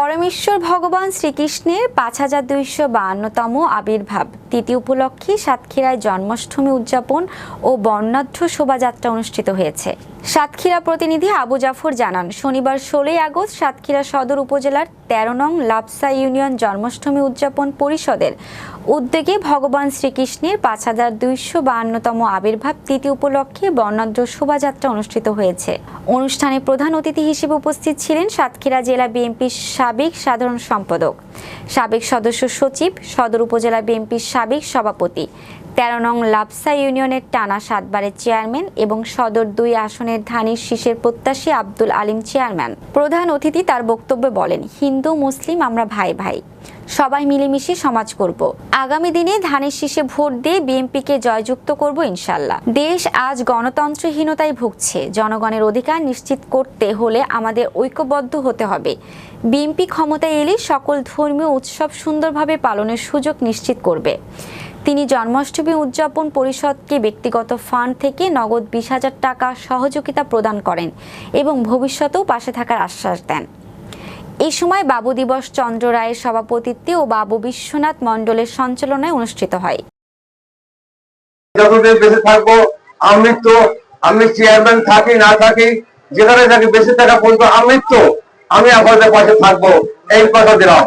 পরমেশ্বর ভগবান শ্রীকৃষ্ণের পাঁচ হাজার দুইশো বাহান্নতম আবির্ভাব। তিথি উপলক্ষে সাতক্ষীরায় জন্মাষ্টমী উদযাপন ও বর্ণাঢ্য শোভাযাত্রা অনুষ্ঠিত হয়েছে। সাতক্ষীরা প্রতিনিধি আবু জাফর জানান, শনিবার ষোলোই আগস্ট সাতক্ষীরা সদর উপজেলার তেরো নং লাপসা ইউনিয়ন জন্মাষ্টমী উদযাপন পরিষদের উদ্যোগে ভগবান শ্রীকৃষ্ণের পাঁচ হাজার দুইশো বাহান্নতম আবির্ভাব তিথি উপলক্ষে বর্ণাঢ্য শোভাযাত্রা অনুষ্ঠিত হয়েছে। অনুষ্ঠানে প্রধান অতিথি হিসেবে উপস্থিত ছিলেন সাতক্ষীরা জেলা বিএনপির সাবেক সাধারণ সম্পাদক। সাবেক সদস্য সচিব সদর উপজেলা বিএনপির সাবেক সভাপতি। তেরো নং লাপসা ইউনিয়নের টানা সাতবারের চেয়ারম্যান এবং সদর দুই আসনের ধানের শীষের প্রত্যাশী আব্দুল আলিম চেয়ারম্যান। প্রধান অতিথি তার বক্তব্যে বলেন, হিন্দু, মুসলিম, আমরা ভাই ভাই। সবাই মিলেমিশে সমাজ করব। আগামী দিনে ধানের শীষে ভোট দিয়ে বিএনপিকে জয়যুক্ত করব ইনশাল্লাহ দেশ আজ গণতন্ত্রহীনতায় ভুগছে। জনগণের অধিকার নিশ্চিত করতে হলে আমাদের ঐক্যবদ্ধ হতে হবে। বিএনপি ক্ষমতায় এলে সকল ধর্মীয় উৎসব সুন্দরভাবে পালনের সুযোগ নিশ্চিত করবে। তিনি জন্মাষ্টমী উদযাপন পরিষদকে ব্যক্তিগত ফান্ড থেকে নগদ বিশ হাজার টাকা সহযোগিতা প্রদান করেন এবং ভবিষ্যতেও পাশে থাকার আশ্বাস দেন। এই সময় বাবু দিবস চন্দ্র রায়ের সভাপতিত্বে ও বাবু বিশ্বনাথ মণ্ডলের সঞ্চালনায় অনুষ্ঠিত হয়। যতদিন বেঁচে থাকব, আমি চেয়ারম্যান থাকি, না থাকি, যেখানে থাকি বেঁচে থাকা আমি আপনাদের পাশে থাকব। এই কথা দিলাম।